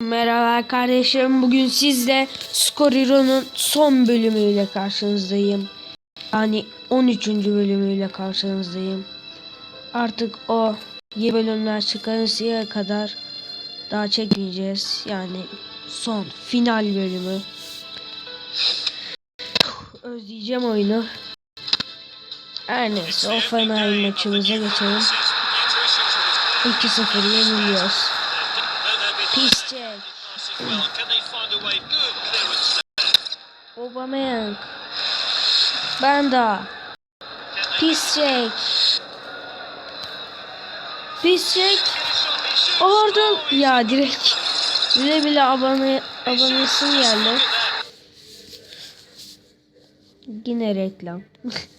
Merhaba kardeşim. Bugün sizle Scorio'nun son bölümüyle karşınızdayım. Yani 13. bölümüyle karşınızdayım. Artık o yeni bölümler çıkarıncaya kadar daha çekmeyeceğiz. Yani son final bölümü. Özleyeceğim oyunu. Her neyse o final maçımıza geçelim. 2-0 yeniliyoruz. Çek. Aubameyang. Banda. Pis çek. Pis çek. Oradan ya direkt bile bile abone abonesim geldi. Yine reklam.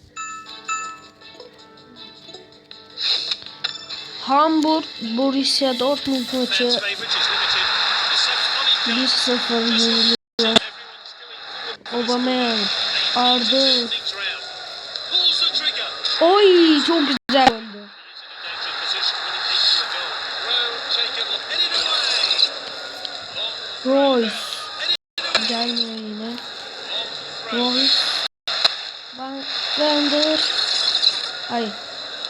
Hamburg Borussia Dortmund maçı 1-0 yeniliyor. Aubameyang. Arda. Oy çok güzel oldu. Royce. Gelmiyor yine. Royce. Ben, Bender. Hayır.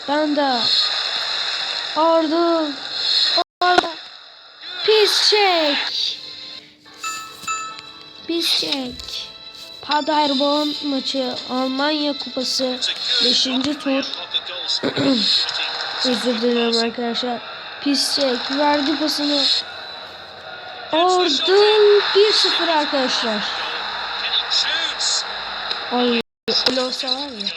Bender. Arda. Arda. Pis çek. Pis çek. Paderborn maçı Almanya Kupası 5. tur. Özür dilerim arkadaşlar. Pis çek. Verdi pasını. Ordun 1-0 arkadaşlar. Ay öyle olsa var ya.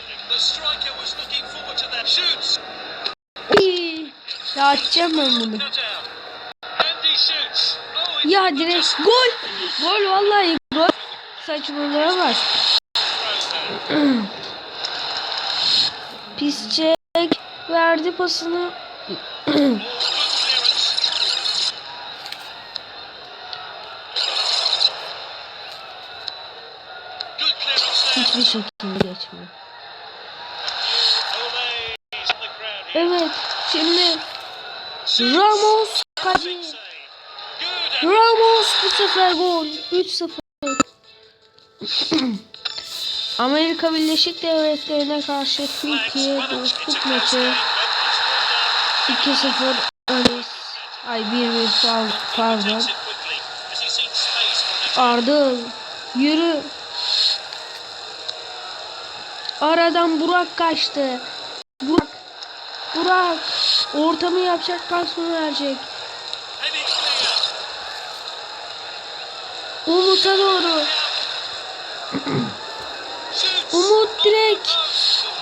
Ya açacağım ben bunu. Ya direkt gol. Gol vallahi gol. Saçmalığa bak. Pis çek. Verdi pasını. Hiçbir şekilde geçmiyor. Evet. Şimdi Ramos Kaci. Ramos bu sefer gol. 3-0. Amerika Birleşik Devletleri'ne karşı Türkiye dostluk maçı 2-0 öndeyiz. Ay 1-1 pardon. Arda yürü. Aradan Burak kaçtı. Burak. Burak. Ortamı yapacak pas mı verecek? Umut'a doğru. Umut direkt.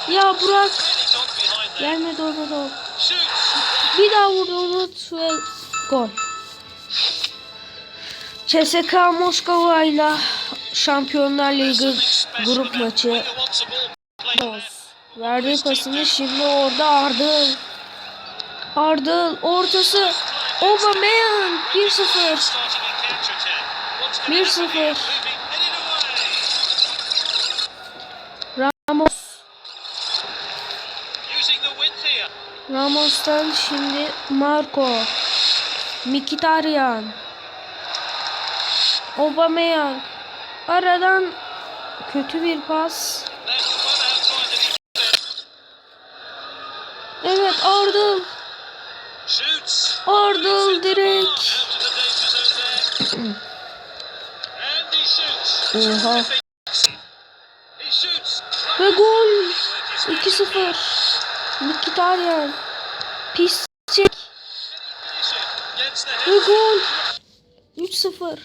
Ya Burak. Gelmedi ona da. Bir daha vurdu Umut ve gol. CSK Moskova ile Şampiyonlar Ligi grup maçı. Boz. Verdiği pasını şimdi orada Ardıl. Ardıl ortası. Aubameyang 1-0. 1-0. Ramos'tan şimdi Marco. Mkhitaryan. Aubameyang. Aradan kötü bir pas. Evet Ardıl. Ardıl direkt. Oha. Ve gol. 2-0. Mkhitaryan. Pis çek. Ve gol. 3-0.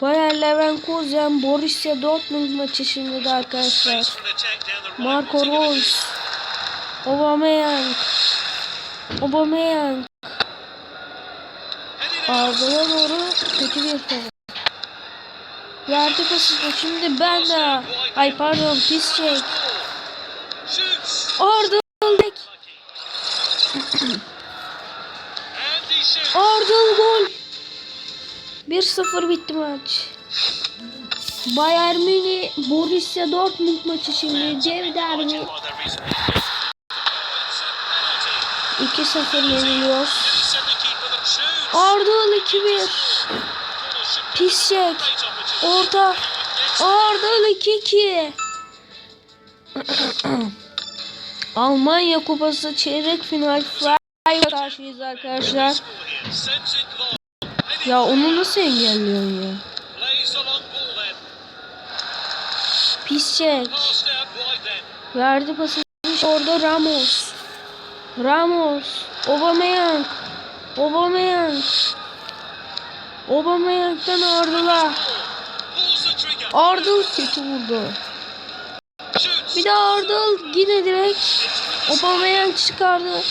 Bayer Leverkusen Borussia Dortmund maçı şimdi de arkadaşlar. Marco Reus. Aubameyang. Aubameyang. Arda'ya doğru kötü bir top. Verdi pasını şimdi ben de. Ay pardon pis çek. Ardıl dek. Ardıl gol. 1-0 bitti maç. Bayern Münih Borussia Dortmund maçı şimdi dev derbi. 2-0 yeniliyoruz. Send the keeper that shoots. Ardıl 2-1. Pis çek. Orta. Ardıl 2-2. Almanya Kupası çeyrek final Freiburg karşıyız arkadaşlar. Ya onu nasıl engelliyorsun ya? Plays the long ball then. Pis çek. Passed out wide then. Verdi pası. Orada Ramos. Ramos. Ardıl'a. Pulls the trigger. Ardıl kötü vurdu. Bir de Ardıl yine direkt Aubameyang çıkardı.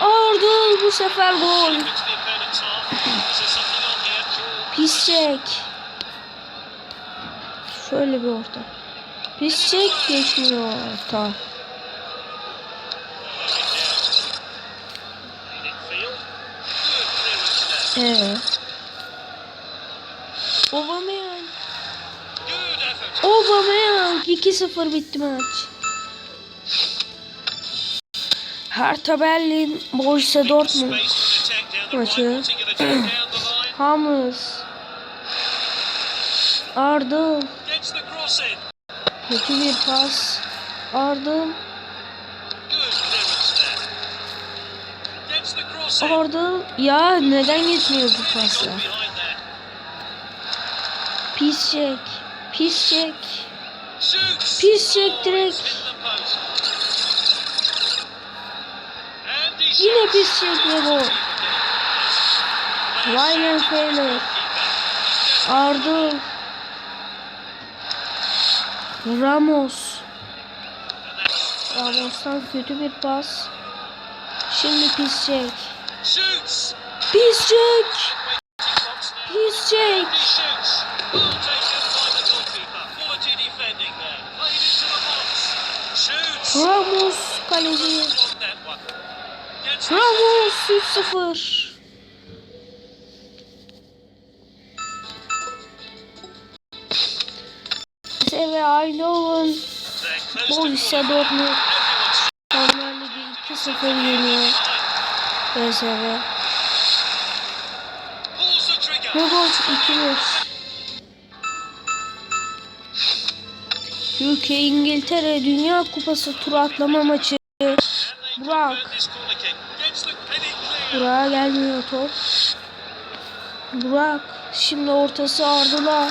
Ardıl bu sefer gol. Into the opponent's half. Is there something on here? Pis çek. Şöyle bir orta. Pis çek geçmiyor orta. Evet. Aubameyang. Aubameyang 2-0 bitti maç. Hertha Berlin, Borussia Dortmund. Maçı. cross in. Kötü bir pas. İn. Ardıl. Ya neden gitmiyor bu paslar? Pis çek. Pis çek. Pis çek direkt. Yine pis çek ve gol. Ryan Fowler. Ardıl. Ramos. Ramos'tan kötü bir pas. Şimdi pis çek. Pis çek. Pis çek. Ramos kaleci. Ramos 3-0. PSV Eindhoven They're close to Borussia. Dortmund Şampiyonlar Ligi 2-0 yeniyor PSV. gol 2-1. Türkiye İngiltere Dünya Kupası tur atlama maçı. Burak. Burak'a gelmiyor top. Burak. Şimdi ortası Ardıl'a.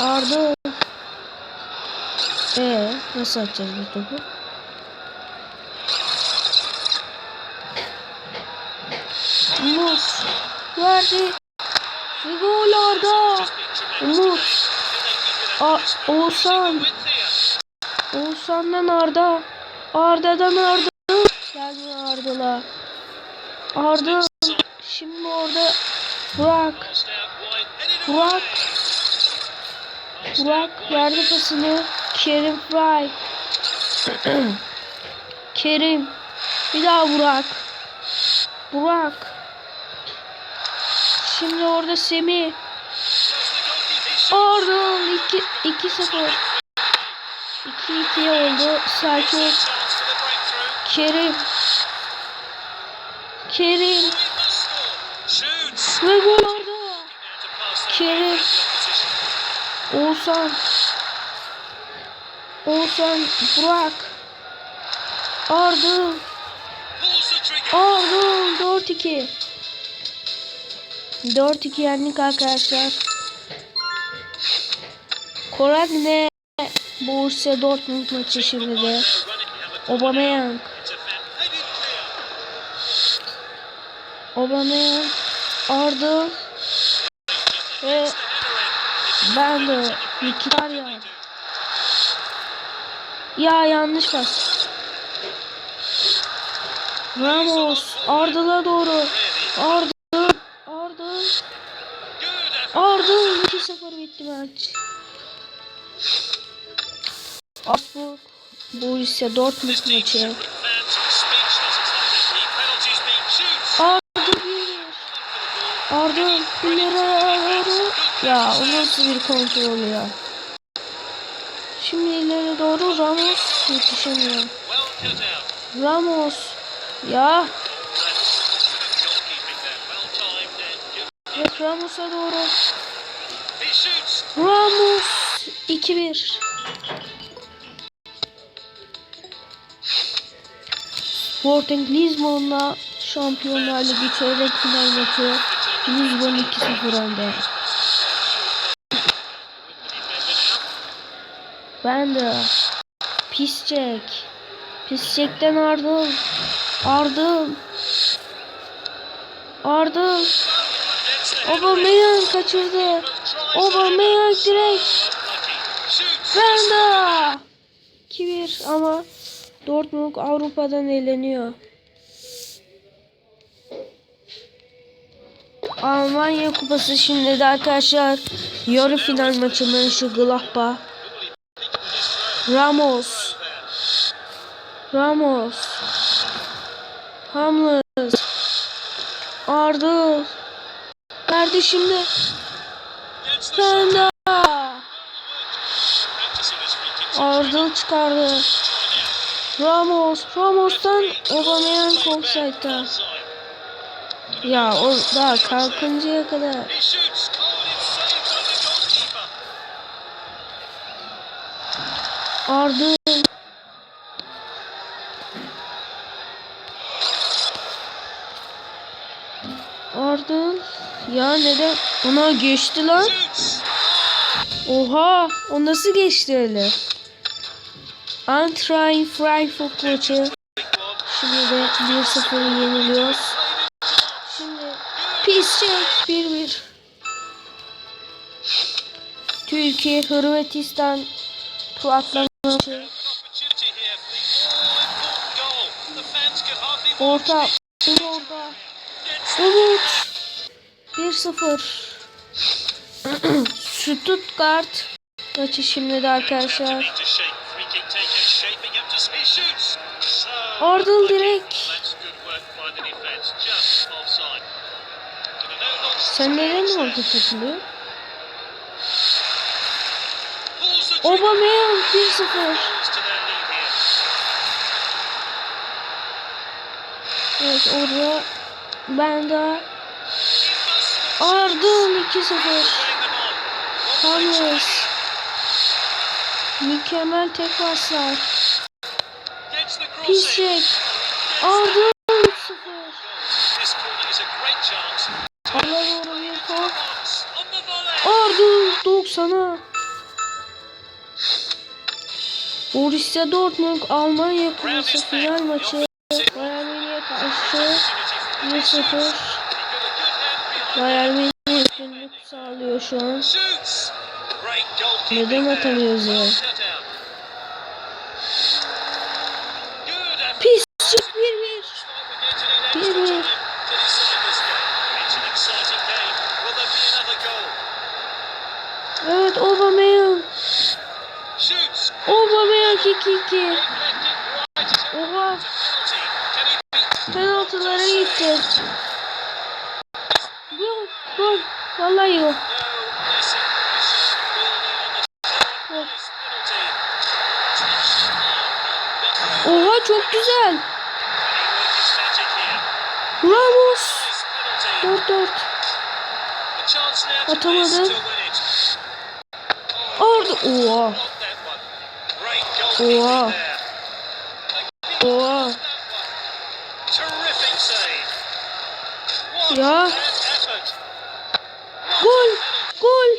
Ardı. Ee, nasıl atacağız bu topu? Umut. Verdi. Ve gol Arda. Umut. A Oğuzhan. Oğuzhan'dan Arda. Arda'dan Arda. Gelmiyor Arda'la. Arda. Şimdi orada Burak. Burak. Burak verdi pasını. Kerim Fry. Kerim. Bir daha Burak. Burak. Şimdi orada Semih. Goalkeeper. He shoots. Orada 2 2-2 oldu. Breakthrough. Kerim. Kerim. Ve gol orada. Kerim. Oğuzhan. Oğuzhan. Burak. Trigger. Ardıl 4-2. 4-2 yendik arkadaşlar. Koragne Borussia Dortmund maçı şimdi de. Aubameyang. Aubameyang. Ardıl. Ve ben de Mkhitaryan. Ya yanlış bas. Ramos Ardıl'a doğru. Good effort. Ardıl 2-0 bitti maç. Empty penalties being shoots. Ardıl 1 Ardıl ileri doğru. Ya o nasıl bir kontrol ya. Şimdi ileri doğru Ramos yetişemiyor. Ramos. Ya. Evet Ramos'a doğru. Ramos 2-1. Sporting Lisbon'la Şampiyonlar Ligi çeyrek final maçı Lisbon 2-0 önde. Ben de Pisçek. Pisçek'ten Ardıl. Ardıl. Ardıl. Aubameyang kaçırdı. Aubameyang direkt. Shoots. Ben de. 2-1 ama Dortmund Avrupa'dan eğleniyor. Almanya Kupası şimdi de arkadaşlar yarı final maçı Mönchengladbach. Ramos. Ramos. Hamlet. Arda. Nerede şimdi? Kicks. Arda çıkardı. Ramos. Ramos'tan Aubameyang offside'da. Offside. Ya o daha kalkıncaya kadar. Arda. Arda. Ya neden? Ona geçti lan. Oha. O nasıl geçti öyle? Eintracht Frankfurt maçı. Şimdi de 1-0 yeniliyoruz. Şimdi pis çek 1-1. Türkiye Hırvatistan Tuatla maçı. Orta. Gets Umut. 1-0. Stuttgart maçı şimdi de arkadaşlar. A no-nonsense Sen neden orada takılıyor? Aubameyang 1-0. Goals to their lead here. Evet orada ben de Ardıl 2-0. playing them on. What play to Ramos. make. Mükemmel tek paslar. A great chance. Ala doğru bir top. Ardıl 90'a. Borussia Dortmund Almanya Kupası final maçı. Bayern Münih'e karşı 1-0. Bayern Münih üstünlük sağlıyor şu an. Neden atamıyoruz ya? 2 2 2. Oha. Penaltılara gitti. Gol gol. Vallahi gol. Oha çok güzel. Ramos. 4-4. Atamadı. Orada. Oha. Oha. Oha. Ya. Gol. Gol.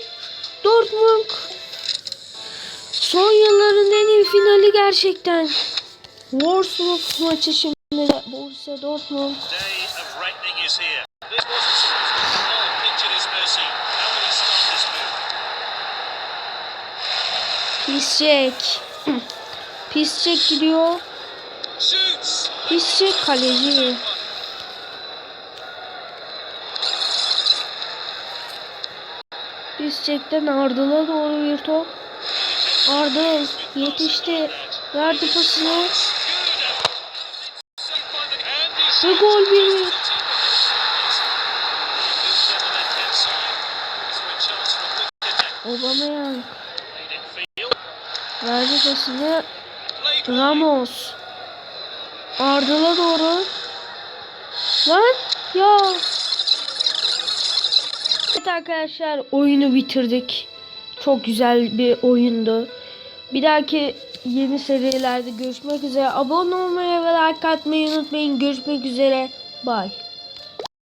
Dortmund. Son yılların en iyi finali gerçekten. Wolfsburg maçı şimdi de Borussia Dortmund. Of Pisçek. Gidiyor. Pisçek kaleci. Pisçek'ten Ardıl'a doğru bir top. Ardıl yetişti. Verdi pasını. Ve gol 1-1. Aubameyang verdi pasını. Ramos. Ardıl'a doğru. Lan ya. Evet arkadaşlar oyunu bitirdik. Çok güzel bir oyundu. Bir dahaki yeni serilerde görüşmek üzere. Abone olmayı ve like atmayı unutmayın. Görüşmek üzere. Bye.